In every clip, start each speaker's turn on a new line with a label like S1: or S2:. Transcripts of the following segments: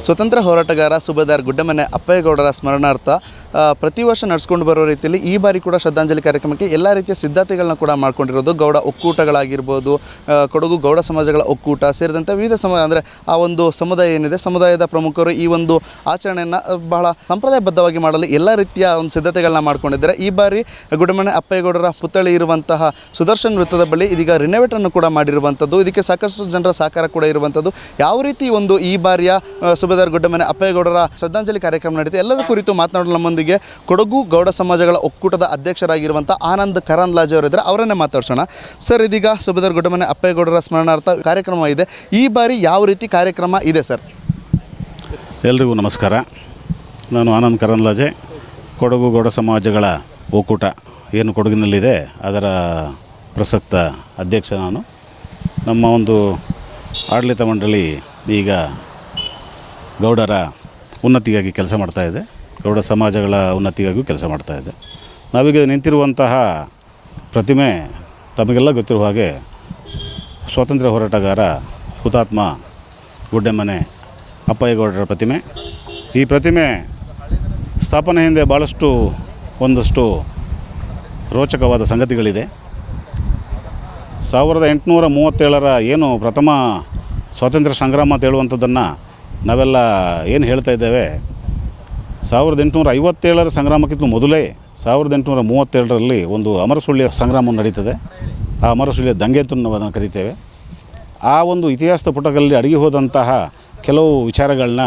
S1: ಸ್ವತಂತ್ರ ಹೋರಾಟಗಾರ ಸುಬೇದಾರ್ ಗುಡ್ಡಮನೆ ಅಪ್ಪಯ್ಯಗೌಡರ ಸ್ಮರಣಾರ್ಥ ಪ್ರತಿ ವರ್ಷ ನಡೆಸ್ಕೊಂಡು ಬರೋ ರೀತಿಯಲ್ಲಿ ಈ ಬಾರಿ ಕೂಡ ಶ್ರದ್ಧಾಂಜಲಿ ಕಾರ್ಯಕ್ರಮಕ್ಕೆ ಎಲ್ಲ ರೀತಿಯ ಸಿದ್ಧತೆಗಳನ್ನ ಕೂಡ ಮಾಡ್ಕೊಂಡಿರೋದು. ಗೌಡ ಒಕ್ಕೂಟಗಳಾಗಿರ್ಬೋದು ಕೊಡಗು ಗೌಡ ಸಮಾಜಗಳ ಒಕ್ಕೂಟ ಸೇರಿದಂತೆ ವಿವಿಧ ಸಮ, ಅಂದರೆ ಆ ಒಂದು ಸಮುದಾಯ ಏನಿದೆ, ಸಮುದಾಯದ ಪ್ರಮುಖರು ಈ ಒಂದು ಆಚರಣೆಯನ್ನು ಬಹಳ ಸಂಪ್ರದಾಯಬದ್ಧವಾಗಿ ಮಾಡಲು ಎಲ್ಲ ರೀತಿಯ ಒಂದು ಸಿದ್ಧತೆಗಳನ್ನ ಮಾಡ್ಕೊಂಡಿದ್ದಾರೆ. ಈ ಬಾರಿ ಗುಡಮನೆ ಅಪ್ಪೇಗೌಡರ ಪುತ್ಥಳಿ ಇರುವಂತಹ ಸುದರ್ಶನ್ ವೃತ್ತದ ಬಳಿ ಇದೀಗ ರಿನೋವೇಟನ್ನು ಕೂಡ ಮಾಡಿರುವಂಥದ್ದು. ಇದಕ್ಕೆ ಸಾಕಷ್ಟು ಜನರ ಸಹಕಾರ ಕೂಡ ಇರುವಂಥದ್ದು. ಯಾವ ರೀತಿ ಒಂದು ಈ ಬಾರಿಯ ಸುಬೇದಾರ್ ಗುಡ್ಡಮನೆ ಅಪ್ಪೇಗೌಡರ ಶ್ರದ್ಧಾಂಜಲಿ ಕಾರ್ಯಕ್ರಮ ನಡೀತೆ ಎಲ್ಲದರ ಕುರಿತು ಮಾತನಾಡಲು ನಮ್ಮೊಂದಿಗೆ ಕೊಡಗು ಗೌಡ ಸಮಾಜಗಳ ಒಕ್ಕೂಟದ ಅಧ್ಯಕ್ಷರಾಗಿರುವಂಥ ಆನಂದ್ ಕರಾನ್ಲಾಜೆ ಅವರಿದ್ದಾರೆ. ಅವರನ್ನೇ ಮಾತಾಡ್ಸೋಣ. ಸರ್, ಇದೀಗ ಸುಬೇದಾರ್ ಗುಡ್ಡಮನೆ ಅಪ್ಪೇಗೌಡರ ಸ್ಮರಣಾರ್ಥ ಕಾರ್ಯಕ್ರಮ ಇದೆ ಈ ಬಾರಿ ಯಾವ ರೀತಿ ಕಾರ್ಯಕ್ರಮ ಇದೆ ಸರ್?
S2: ಎಲ್ರಿಗೂ ನಮಸ್ಕಾರ. ನಾನು ಆನಂದ್ ಕರಂದ್ಲಾಜೆ. ಕೊಡಗು ಗೌಡ ಸಮಾಜಗಳ ಒಕ್ಕೂಟ ಏನು ಕೊಡಗಿನಲ್ಲಿದೆ, ಅದರ ಪ್ರಸಕ್ತ ಅಧ್ಯಕ್ಷ ನಾನು. ನಮ್ಮ ಒಂದು ಆಡಳಿತ ಮಂಡಳಿ ಈಗ ಗೌಡರ ಉನ್ನತಿಗಾಗಿ ಕೆಲಸ ಮಾಡ್ತಾ ಇದೆ. ಗೌಡ ಸಮಾಜಗಳ ಉನ್ನತಿಗಾಗಿಯೂ ಕೆಲಸ ಮಾಡ್ತಾ ಇದೆ. ನಾವೀಗ ನಿಂತಿರುವಂತಹ ಪ್ರತಿಮೆ ತಮಗೆಲ್ಲ ಗೊತ್ತಿರುವ ಹಾಗೆ ಸ್ವಾತಂತ್ರ್ಯ ಹೋರಾಟಗಾರ ಹುತಾತ್ಮ ಗುಡ್ಡೆಮನೆ ಅಪ್ಪಯ್ಯಗೌಡರ ಪ್ರತಿಮೆ. ಈ ಪ್ರತಿಮೆ ಸ್ಥಾಪನೆ ಹಿಂದೆ ಭಾಳಷ್ಟು ಒಂದಷ್ಟು ರೋಚಕವಾದ ಸಂಗತಿಗಳಿದೆ. ಸಾವಿರದ ಎಂಟುನೂರ ಮೂವತ್ತೇಳರ ಏನು ಪ್ರಥಮ ಸ್ವಾತಂತ್ರ್ಯ ಸಂಗ್ರಾಮ ಅಂತ ಹೇಳುವಂಥದ್ದನ್ನು ನಾವೆಲ್ಲ ಏನು ಹೇಳ್ತಾ ಇದ್ದೇವೆ ಸಾವಿರದ ಎಂಟುನೂರ ಐವತ್ತೇಳರ ಸಂಗ್ರಾಮಕ್ಕಿಂತ ಮೊದಲೇ ಸಾವಿರದ ಎಂಟುನೂರ ಮೂವತ್ತೇಳರಲ್ಲಿ ಒಂದು ಅಮರಸುಳ್ಳಿಯ ಸಂಗ್ರಾಮ ನಡೀತದೆ. ಆ ಅಮರಸುಳ್ಳಿಯ ದಂಗೆ ಅಂತ ಅದನ್ನು ಕರಿತೇವೆ. ಆ ಒಂದು ಇತಿಹಾಸದ ಪುಟಗಳಲ್ಲಿ ಅಡಗಿ ಹೋದಂತಹ ಕೆಲವು ವಿಚಾರಗಳನ್ನ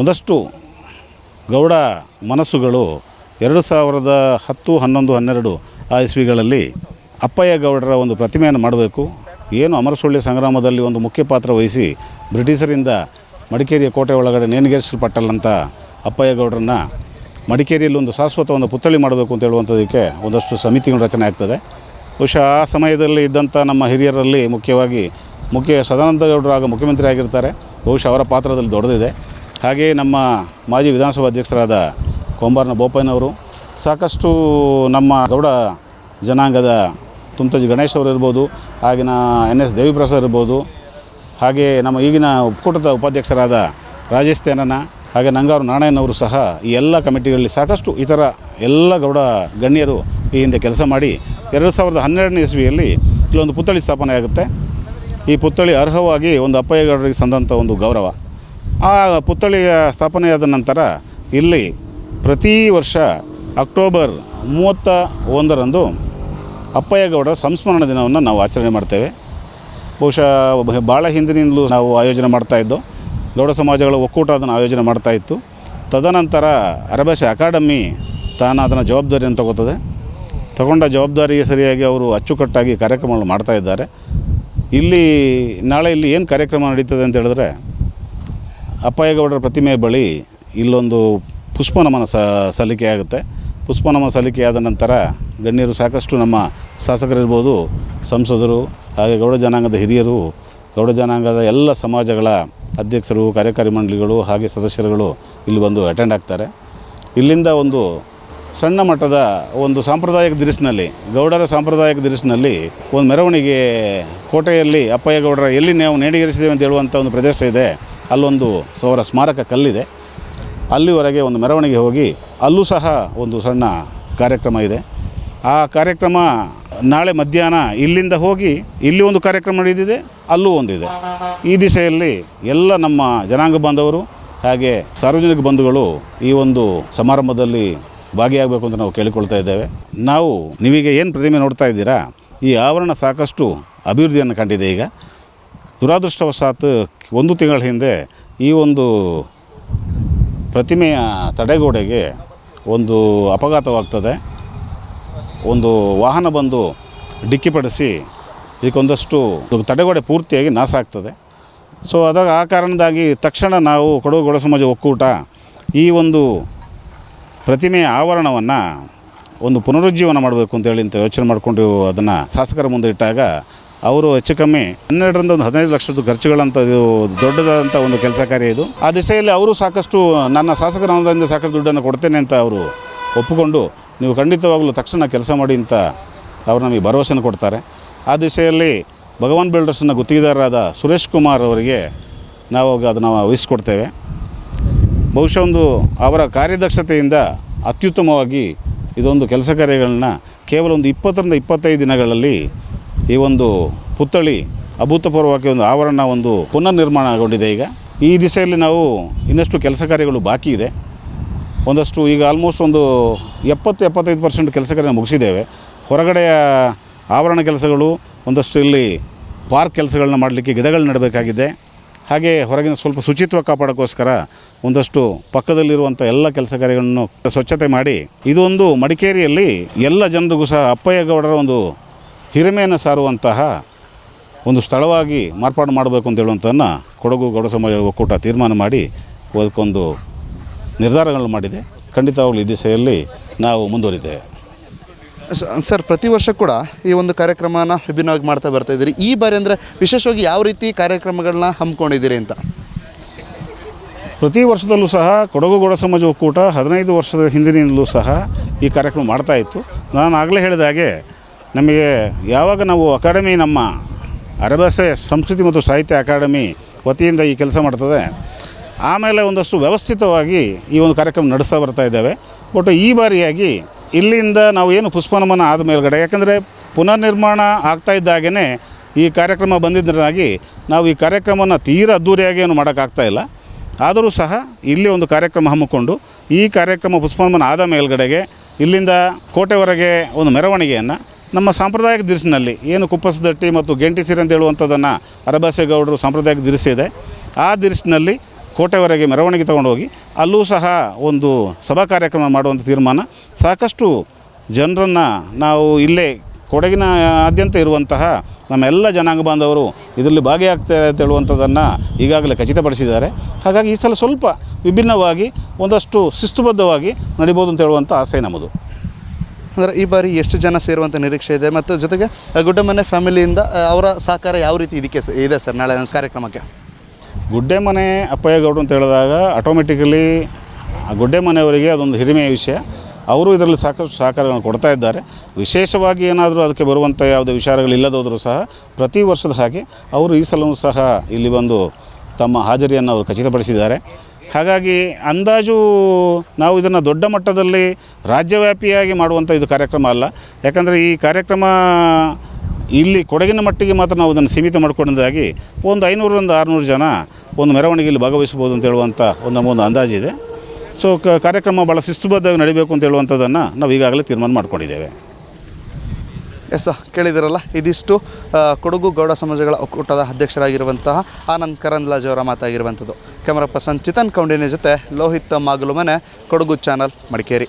S2: ಒಂದಷ್ಟು ಗೌಡ ಮನಸ್ಸುಗಳು ಎರಡು ಸಾವಿರದ ಹತ್ತು, ಹನ್ನೊಂದು, ಹನ್ನೆರಡು ಆ ಇಸ್ವಿಗಳಲ್ಲಿ ಅಪ್ಪಯ್ಯ ಗೌಡರ ಒಂದು ಪ್ರತಿಮೆಯನ್ನು ಮಾಡಬೇಕು. ಏನು ಅಮರಸುಳ್ಳಿ ಸಂಗ್ರಾಮದಲ್ಲಿ ಒಂದು ಮುಖ್ಯ ಪಾತ್ರ ವಹಿಸಿ ಬ್ರಿಟಿಷರಿಂದ ಮಡಿಕೇರಿಯ ಕೋಟೆ ಒಳಗಡೆ ನೇಣಿಗೇರಿಸಲ್ಪಟ್ಟಲ್ಲಂಥ ಅಪ್ಪಯ್ಯ ಗೌಡರನ್ನ ಮಡಿಕೇರಿಯಲ್ಲಿ ಒಂದು ಶಾಶ್ವತ ಒಂದು ಪುತ್ಥಳಿ ಮಾಡಬೇಕು ಅಂತ ಹೇಳುವಂಥದಕ್ಕೆ ಒಂದಷ್ಟು ಸಮಿತಿಗಳು ರಚನೆ ಆಗ್ತದೆ. ಬಹುಶಃ ಆ ಸಮಯದಲ್ಲಿ ಇದ್ದಂಥ ನಮ್ಮ ಹಿರಿಯರಲ್ಲಿ ಮುಖ್ಯವಾಗಿ ಮುಖ್ಯ ಸದಾನಂದ ಗೌಡರು ಆಗ ಮುಖ್ಯಮಂತ್ರಿ ಆಗಿರ್ತಾರೆ. ಬಹುಶಃ ಅವರ ಪಾತ್ರದಲ್ಲಿ ದೊಡ್ಡದಿದೆ. ಹಾಗೆಯೇ ನಮ್ಮ ಮಾಜಿ ವಿಧಾನಸಭಾ ಅಧ್ಯಕ್ಷರಾದ ಕೊಂಬಾರ್ನ ಬೋಪಯ್ಯನವರು, ಸಾಕಷ್ಟು ನಮ್ಮ ಗೌಡ ಜನಾಂಗದ ತುಮತಜಿ ಗಣೇಶ್ ಅವರು ಇರ್ಬೋದು, ಆಗಿನ ಎನ್ ಎಸ್ ದೇವಿಪ್ರಸಾದ್ ಇರ್ಬೋದು ಹಾಗೆ ನಮ್ಮ ಈಗಿನ ಒಕ್ಕೂಟದ ಉಪಾಧ್ಯಕ್ಷರಾದ ರಾಜೇಶ್ ತೇನನ ಹಾಗೆ ನಂಗಾರು ನಾರಾಯಣವರು ಸಹ ಈ ಎಲ್ಲ ಕಮಿಟಿಗಳಲ್ಲಿ ಸಾಕಷ್ಟು ಇತರ ಎಲ್ಲ ಗೌಡ ಗಣ್ಯರು ಈ ಹಿಂದೆ ಕೆಲಸ ಮಾಡಿ ಎರಡು ಸಾವಿರದ ಹನ್ನೆರಡನೇ ಇಸ್ವಿಯಲ್ಲಿ ಇಲ್ಲೊಂದು ಪುತ್ಥಳಿ ಸ್ಥಾಪನೆ ಆಗುತ್ತೆ. ಈ ಪುತ್ಥಳಿ ಅರ್ಹವಾಗಿ ಒಂದು ಅಪ್ಪಯ್ಯಗೌಡರಿಗೆ ಸಂದಂಥ ಒಂದು ಗೌರವ. ಆ ಪುತ್ಥಳಿಯ ಸ್ಥಾಪನೆಯಾದ ನಂತರ ಇಲ್ಲಿ ಪ್ರತಿ ವರ್ಷ ಅಕ್ಟೋಬರ್ ಮೂವತ್ತ ಒಂದರಂದು ಅಪ್ಪಯ್ಯಗೌಡರ ಸಂಸ್ಮರಣ ದಿನವನ್ನು ನಾವು ಆಚರಣೆ ಮಾಡ್ತೇವೆ. ಬಹುಶಃ ಭಾಳ ಹಿಂದಿನಿಂದಲೂ ನಾವು ಆಯೋಜನೆ ಮಾಡ್ತಾಯಿದ್ದು ಗೌಡ ಸಮಾಜಗಳ ಒಕ್ಕೂಟ ಅದನ್ನು ಆಯೋಜನೆ ಮಾಡ್ತಾ ಇತ್ತು. ತದನಂತರ ಅರಭಾಷೆ ಅಕಾಡೆಮಿ ತಾನು ಅದನ್ನು ಜವಾಬ್ದಾರಿಯನ್ನು ತಗೋತದೆ. ತಗೊಂಡ ಜವಾಬ್ದಾರಿಗೆ ಸರಿಯಾಗಿ ಅವರು ಅಚ್ಚುಕಟ್ಟಾಗಿ ಕಾರ್ಯಕ್ರಮಗಳು ಮಾಡ್ತಾ ಇದ್ದಾರೆ. ಇಲ್ಲಿ ನಾಳೆ ಇಲ್ಲಿ ಏನು ಕಾರ್ಯಕ್ರಮ ನಡೀತದೆ ಅಂತ ಹೇಳಿದ್ರೆ ಅಪ್ಪಯ್ಯಗೌಡರ ಪ್ರತಿಮೆ ಬಳಿ ಇಲ್ಲೊಂದು ಪುಷ್ಪನಮನ ಸಲ್ಲಿಕೆ ಆಗುತ್ತೆ. ಪುಷ್ಪನಮನ ಸಲ್ಲಿಕೆ ಆದ ನಂತರ ಗಣ್ಯರು ಸಾಕಷ್ಟು ನಮ್ಮ ಶಾಸಕರಿರ್ಬೋದು, ಸಂಸದರು, ಹಾಗೆ ಗೌಡ ಜನಾಂಗದ ಹಿರಿಯರು, ಗೌಡ ಜನಾಂಗದ ಎಲ್ಲ ಸಮಾಜಗಳ ಅಧ್ಯಕ್ಷರು, ಕಾರ್ಯಕಾರಿ ಮಂಡಳಿಗಳು ಹಾಗೆ ಸದಸ್ಯರುಗಳು ಇಲ್ಲಿ ಬಂದು ಅಟೆಂಡ್ ಆಗ್ತಾರೆ. ಇಲ್ಲಿಂದ ಒಂದು ಸಣ್ಣ ಮಟ್ಟದ ಒಂದು ಸಾಂಪ್ರದಾಯಿಕ ದಿರಿಸಿನಲ್ಲಿ, ಗೌಡರ ಸಾಂಪ್ರದಾಯಿಕ ದಿರಿಸಿನಲ್ಲಿ ಒಂದು ಮೆರವಣಿಗೆ ಕೋಟೆಯಲ್ಲಿ ಅಪ್ಪಯ್ಯ ಗೌಡರ ಎಲ್ಲಿ ನಾವು ನೇಣಿಗೇರಿಸಿದ್ದೇವೆ ಅಂತ ಹೇಳುವಂಥ ಒಂದು ಪ್ರದೇಶ ಇದೆ. ಅಲ್ಲೊಂದು ಸೌರ ಸ್ಮಾರಕ ಕಲ್ಲಿದೆ. ಅಲ್ಲಿವರೆಗೆ ಒಂದು ಮೆರವಣಿಗೆ ಹೋಗಿ ಅಲ್ಲೂ ಸಹ ಒಂದು ಸಣ್ಣ ಕಾರ್ಯಕ್ರಮ ಇದೆ. ಆ ಕಾರ್ಯಕ್ರಮ ನಾಳೆ ಮಧ್ಯಾಹ್ನ ಇಲ್ಲಿಂದ ಹೋಗಿ ಇಲ್ಲಿ ಒಂದು ಕಾರ್ಯಕ್ರಮ ನಡೆದಿದೆ, ಅಲ್ಲೂ ಒಂದಿದೆ. ಈ ದಿಸೆಯಲ್ಲಿ ಎಲ್ಲ ನಮ್ಮ ಜನಾಂಗ ಬಾಂಧವರು ಹಾಗೆ ಸಾರ್ವಜನಿಕ ಬಂಧುಗಳು ಈ ಒಂದು ಸಮಾರಂಭದಲ್ಲಿ ಭಾಗಿಯಾಗಬೇಕು ಅಂತ ನಾವು ಕೇಳಿಕೊಳ್ತಾ ಇದ್ದೇವೆ. ನಾವು ನಿಮಗೆ ಏನು ಪ್ರತಿಮೆ ನೋಡ್ತಾ ಇದ್ದೀರಾ? ಈ ಆವರಣ ಸಾಕಷ್ಟು ಅಭಿವೃದ್ಧಿಯನ್ನು ಕಂಡಿದೆ ಈಗ. ದುರಾದೃಷ್ಟವಶಾತ್ ಒಂದು ತಿಂಗಳ ಹಿಂದೆ ಈ ಒಂದು ಪ್ರತಿಮೆಯ ತಡೆಗೋಡೆಗೆ ಒಂದು ಅಪಘಾತವಾಗ್ತದೆ. ಒಂದು ವಾಹನ ಬಂದು ಡಿಕ್ಕಿಪಡಿಸಿ ಇದಕ್ಕೊಂದಷ್ಟು ತಡೆಗೋಡೆ ಪೂರ್ತಿಯಾಗಿ ನಾಶ ಆಗ್ತದೆ. ಸೊ ಅದಾಗ ಆ ಕಾರಣದಾಗಿ ತಕ್ಷಣ ನಾವು ಕೊಡಗು ಗೊಡ ಸಮಾಜ ಒಕ್ಕೂಟ ಈ ಒಂದು ಪ್ರತಿಮೆಯ ಆವರಣವನ್ನು ಒಂದು ಪುನರುಜ್ಜೀವನ ಮಾಡಬೇಕು ಅಂತೇಳಿ ಅಂತ ಯೋಚನೆ ಮಾಡಿಕೊಂಡು ಅದನ್ನು ಶಾಸಕರ ಮುಂದೆ ಇಟ್ಟಾಗ ಅವರು ಹೆಚ್ಚು ಕಮ್ಮಿ ಹನ್ನೆರಡರಿಂದ ಒಂದು ಹದಿನೈದು ಲಕ್ಷದ ಖರ್ಚುಗಳಂತ ಇದು ದೊಡ್ಡದಾದಂಥ ಒಂದು ಕೆಲಸ ಕಾರ್ಯ ಇದು. ಆ ದಿಸೆಯಲ್ಲಿ ಅವರು ಸಾಕಷ್ಟು ನನ್ನ ಶಾಸಕರ ಅನುದಾನದಿಂದ ಸಾಕಷ್ಟು ದುಡ್ಡನ್ನು ಕೊಡ್ತೇನೆ ಅಂತ ಅವರು ಒಪ್ಪಿಕೊಂಡು ನೀವು ಖಂಡಿತವಾಗಲೂ ತಕ್ಷಣ ಕೆಲಸ ಮಾಡಿ ಅಂತ ಅವರು ನಮಗೆ ಭರವಸೆಯನ್ನು ಕೊಡ್ತಾರೆ. ಆ ದಿಸೆಯಲ್ಲಿ ಭಗವಾನ್ ಬಿಲ್ಡರ್ಸ್ನ ಗುತ್ತಿಗೆದಾರರಾದ ಸುರೇಶ್ ಕುಮಾರ್ ಅವರಿಗೆ ನಾವು ಅದನ್ನು ವಹಿಸ್ಕೊಡ್ತೇವೆ. ಬಹುಶಃ ಒಂದು ಅವರ ಕಾರ್ಯದಕ್ಷತೆಯಿಂದ ಅತ್ಯುತ್ತಮವಾಗಿ ಇದೊಂದು ಕೆಲಸ ಕಾರ್ಯಗಳನ್ನ ಕೇವಲ ಒಂದು ಇಪ್ಪತ್ತರಿಂದ ಇಪ್ಪತ್ತೈದು ದಿನಗಳಲ್ಲಿ ಈ ಒಂದು ಪುತ್ಥಳಿ ಅಭೂತಪೂರ್ವವಾಗಿ ಒಂದು ಆವರಣ ಒಂದು ಪುನರ್ ನಿರ್ಮಾಣಗೊಂಡಿದೆ ಈಗ. ಈ ದಿಸೆಯಲ್ಲಿ ನಾವು ಇನ್ನಷ್ಟು ಕೆಲಸ ಕಾರ್ಯಗಳು ಬಾಕಿ ಇದೆ. ಒಂದಷ್ಟು ಈಗ ಆಲ್ಮೋಸ್ಟ್ ಒಂದು ಎಪ್ಪತ್ತು, ಎಪ್ಪತ್ತೈದು ಪರ್ಸೆಂಟ್ ಕೆಲಸ ಕಾರ್ಯ ಮುಗಿಸಿದ್ದೇವೆ ಹೊರಗಡೆಯ ಆವರಣ ಕೆಲಸಗಳು, ಒಂದಷ್ಟು ಇಲ್ಲಿ ಪಾರ್ಕ್ ಕೆಲಸಗಳನ್ನ ಮಾಡಲಿಕ್ಕೆ ಗಿಡಗಳು ನೆಡಬೇಕಾಗಿದೆ. ಹಾಗೆ ಹೊರಗಿನ ಸ್ವಲ್ಪ ಶುಚಿತ್ವ ಕಾಪಾಡೋಕ್ಕೋಸ್ಕರ ಒಂದಷ್ಟು ಪಕ್ಕದಲ್ಲಿರುವಂಥ ಎಲ್ಲ ಕೆಲಸ ಕಾರ್ಯಗಳನ್ನು ಸ್ವಚ್ಛತೆ ಮಾಡಿ, ಇದೊಂದು ಮಡಿಕೇರಿಯಲ್ಲಿ ಎಲ್ಲ ಜನರಿಗೂ ಸಹ ಅಪ್ಪಯ್ಯಗೌಡರ ಒಂದು ಹಿರಿಮೆಯನ್ನು ಸಾರುವಂತಹ ಒಂದು ಸ್ಥಳವಾಗಿ ಮಾರ್ಪಾಡು ಮಾಡಬೇಕು ಅಂತ ಹೇಳುವಂಥದ್ದನ್ನು ಕೊಡಗು ಗೌಡ ಸಮಾಜ ಒಕ್ಕೂಟ ತೀರ್ಮಾನ ಮಾಡಿ, ಅದಕ್ಕೊಂದು ನಿರ್ಧಾರಗಳನ್ನು ಮಾಡಿದೆ. ಖಂಡಿತವಾಗ್ಲೂ ಈ ದಿಸೆಯಲ್ಲಿ ನಾವು ಮುಂದುವರಿದ್ದೇವೆ
S1: ಸರ್ ಪ್ರತಿ ವರ್ಷ ಕೂಡ ಈ ಒಂದು ಕಾರ್ಯಕ್ರಮನ ವಿಭಿನ್ನವಾಗಿ ಮಾಡ್ತಾ ಬರ್ತಾ ಇದ್ದೀರಿ. ಈ ಬಾರಿ ಅಂದರೆ ವಿಶೇಷವಾಗಿ ಯಾವ ರೀತಿ ಕಾರ್ಯಕ್ರಮಗಳನ್ನ ಹಮ್ಮಿಕೊಂಡಿದ್ದೀರಿ ಅಂತ?
S2: ಪ್ರತಿ ವರ್ಷದಲ್ಲೂ ಸಹ ಕೊಡಗು ಗೋಡ ಸಮಾಜ ಒಕ್ಕೂಟ ಹದಿನೈದು ವರ್ಷದ ಹಿಂದಿನಿಂದಲೂ ಸಹ ಈ ಕಾರ್ಯಕ್ರಮ ಮಾಡ್ತಾ ಇತ್ತು. ನಾನು ಆಗಲೇ ಹೇಳಿದ ಹಾಗೆ ನಮಗೆ ಯಾವಾಗ ನಾವು ಅಕಾಡೆಮಿ ನಮ್ಮ ಅರಭಾಷೆ ಸಂಸ್ಕೃತಿ ಮತ್ತು ಸಾಹಿತ್ಯ ಅಕಾಡೆಮಿ ವತಿಯಿಂದ ಈ ಕೆಲಸ ಮಾಡ್ತದೆ ಆಮೇಲೆ ಒಂದಷ್ಟು ವ್ಯವಸ್ಥಿತವಾಗಿ ಈ ಒಂದು ಕಾರ್ಯಕ್ರಮ ನಡೆಸ್ತಾ ಬರ್ತಾ ಇದ್ದೇವೆ. ಒಟ್ಟು ಈ ಬಾರಿಯಾಗಿ ಇಲ್ಲಿಂದ ನಾವು ಏನು ಪುಷ್ಪನಮನ ಆದ ಮೇಲುಗಡೆ, ಯಾಕಂದರೆ ಪುನರ್ನಿರ್ಮಾಣ ಆಗ್ತಾ ಇದ್ದಾಗೇ ಈ ಕಾರ್ಯಕ್ರಮ ಬಂದಿದ್ದರಾಗಿ ನಾವು ಈ ಕಾರ್ಯಕ್ರಮನ ತೀರ ಅದ್ದೂರಿಯಾಗಿ ಏನು ಮಾಡೋಕ್ಕಾಗ್ತಾ ಇಲ್ಲ. ಆದರೂ ಸಹ ಇಲ್ಲಿ ಒಂದು ಕಾರ್ಯಕ್ರಮ ಹಮ್ಮಿಕೊಂಡು ಈ ಕಾರ್ಯಕ್ರಮ ಪುಷ್ಪನಮನ ಆದ ಮೇಲುಗಡೆಗೆ ಇಲ್ಲಿಂದ ಕೋಟೆವರೆಗೆ ಒಂದು ಮೆರವಣಿಗೆಯನ್ನು ನಮ್ಮ ಸಾಂಪ್ರದಾಯಿಕ ದಿರಿಸಿನಲ್ಲಿ ಏನು ಕುಪ್ಪಸದಟ್ಟಿ ಮತ್ತು ಗೆಂಟಿ ಸೀರೆ ಅಂತ ಹೇಳುವಂಥದ್ದನ್ನು ಅರಬಾಸೇಗೌಡರು ಸಾಂಪ್ರದಾಯಿಕ ದಿರಿಸಿದೆ. ಆ ದಿರಿಸಿನಲ್ಲಿ ಕೋಟೆವರೆಗೆ ಮೆರವಣಿಗೆ ತಗೊಂಡೋಗಿ ಅಲ್ಲೂ ಸಹ ಒಂದು ಸಭಾ ಕಾರ್ಯಕ್ರಮ ಮಾಡುವಂಥ ತೀರ್ಮಾನ. ಸಾಕಷ್ಟು ಜನರನ್ನು ನಾವು ಇಲ್ಲೇ ಕೊಡಗಿನ ಆದ್ಯಂತ ಇರುವಂತಹ ನಮ್ಮೆಲ್ಲ ಜನಾಂಗ ಬಾಂಧವರು ಇದರಲ್ಲಿ ಭಾಗಿಯಾಗ್ತಾರೆ ಅಂತ ಹೇಳುವಂಥದ್ದನ್ನು ಈಗಾಗಲೇ ಖಚಿತಪಡಿಸಿದ್ದಾರೆ. ಹಾಗಾಗಿ ಈ ಸಲ ಸ್ವಲ್ಪ ವಿಭಿನ್ನವಾಗಿ ಒಂದಷ್ಟು ಶಿಸ್ತುಬದ್ಧವಾಗಿ ನಡಿಬೋದು ಅಂತ ಹೇಳುವಂಥ ಆಸೆ ನಮ್ಮದು.
S1: ಅಂದರೆ ಈ ಬಾರಿ ಎಷ್ಟು ಜನ ಸೇರುವಂಥ ನಿರೀಕ್ಷೆ ಇದೆ ಮತ್ತು ಜೊತೆಗೆ ಗುಡ್ಡಮನೆ ಫ್ಯಾಮಿಲಿಯಿಂದ ಅವರ ಸಹಕಾರ ಯಾವ ರೀತಿ ಇದಕ್ಕೆ ಇದೆ ಸರ್ ನಾಳೆ ಕಾರ್ಯಕ್ರಮಕ್ಕೆ?
S2: ಗುಡ್ಡೆ ಮನೆ ಅಪ್ಪಯ್ಯಗೌಡರು ಅಂತ ಹೇಳಿದಾಗ ಆಟೋಮೆಟಿಕಲಿ ಗುಡ್ಡೆ ಮನೆಯವರಿಗೆ ಅದೊಂದು ಹಿರಿಮೆಯ ವಿಷಯ. ಅವರು ಇದರಲ್ಲಿ ಸಾಕಷ್ಟು ಸಹಕಾರಗಳನ್ನು ಕೊಡ್ತಾ ಇದ್ದಾರೆ. ವಿಶೇಷವಾಗಿ ಏನಾದರೂ ಅದಕ್ಕೆ ಬರುವಂಥ ಯಾವುದೇ ವಿಚಾರಗಳಿಲ್ಲದೋದ್ರೂ ಸಹ ಪ್ರತಿ ವರ್ಷದ ಹಾಗೆ ಅವರು ಈ ಸಲವೂ ಸಹ ಇಲ್ಲಿ ಬಂದು ತಮ್ಮ ಹಾಜರಿಯನ್ನು ಅವರು ಖಚಿತಪಡಿಸಿದ್ದಾರೆ. ಹಾಗಾಗಿ ಅಂದಾಜು ನಾವು ಇದನ್ನು ದೊಡ್ಡ ಮಟ್ಟದಲ್ಲಿ ರಾಜ್ಯವ್ಯಾಪಿಯಾಗಿ ಮಾಡುವಂಥ ಇದು ಕಾರ್ಯಕ್ರಮ ಅಲ್ಲ. ಯಾಕಂದರೆ ಈ ಕಾರ್ಯಕ್ರಮ ಇಲ್ಲಿ ಕೊಡಗಿನ ಮಟ್ಟಿಗೆ ಮಾತ್ರ ನಾವು ಅದನ್ನು ಸೀಮಿತ ಮಾಡಿಕೊಂಡಾಗಿ ಒಂದು ಐನೂರರಿಂದ ಆರುನೂರು ಜನ ಒಂದು ಮೆರವಣಿಗೆಯಲ್ಲಿ ಭಾಗವಹಿಸ್ಬೋದು ಅಂತ ಹೇಳುವಂಥ ಒಂದು ನಮ್ಮೊಂದು ಅಂದಾಜಿದೆ ಸೊ ಕ, ಕಾರ್ಯಕ್ರಮ ಭಾಳ ಶಿಸ್ತುಬದ್ಧವಾಗಿ ನಡೀಬೇಕು ಅಂತ ಹೇಳುವಂಥದ್ದನ್ನು ನಾವು ಈಗಾಗಲೇ ತೀರ್ಮಾನ ಮಾಡಿಕೊಂಡಿದ್ದೇವೆ.
S1: ಎಸ್ ಕೇಳಿದಿರಲ್ಲ, ಇದಿಷ್ಟು ಕೊಡಗು ಗೌಡ ಸಮಾಜಗಳ ಒಕ್ಕೂಟದ ಅಧ್ಯಕ್ಷರಾಗಿರುವಂತಹ ಆನಂದ್ ಕರಂದ್ಲಾಜ್ ಅವರ ಮಾತಾಗಿರುವಂಥದ್ದು. ಕ್ಯಾಮರಾ ಪರ್ಸನ್ ಚಿತನ್ ಕೌಂಡಿನ ಜೊತೆ ಲೋಹಿತ್ ಮಾಗಲು ಮನೆ ಕೊಡಗು ಚಾನಲ್, ಮಡಿಕೇರಿ.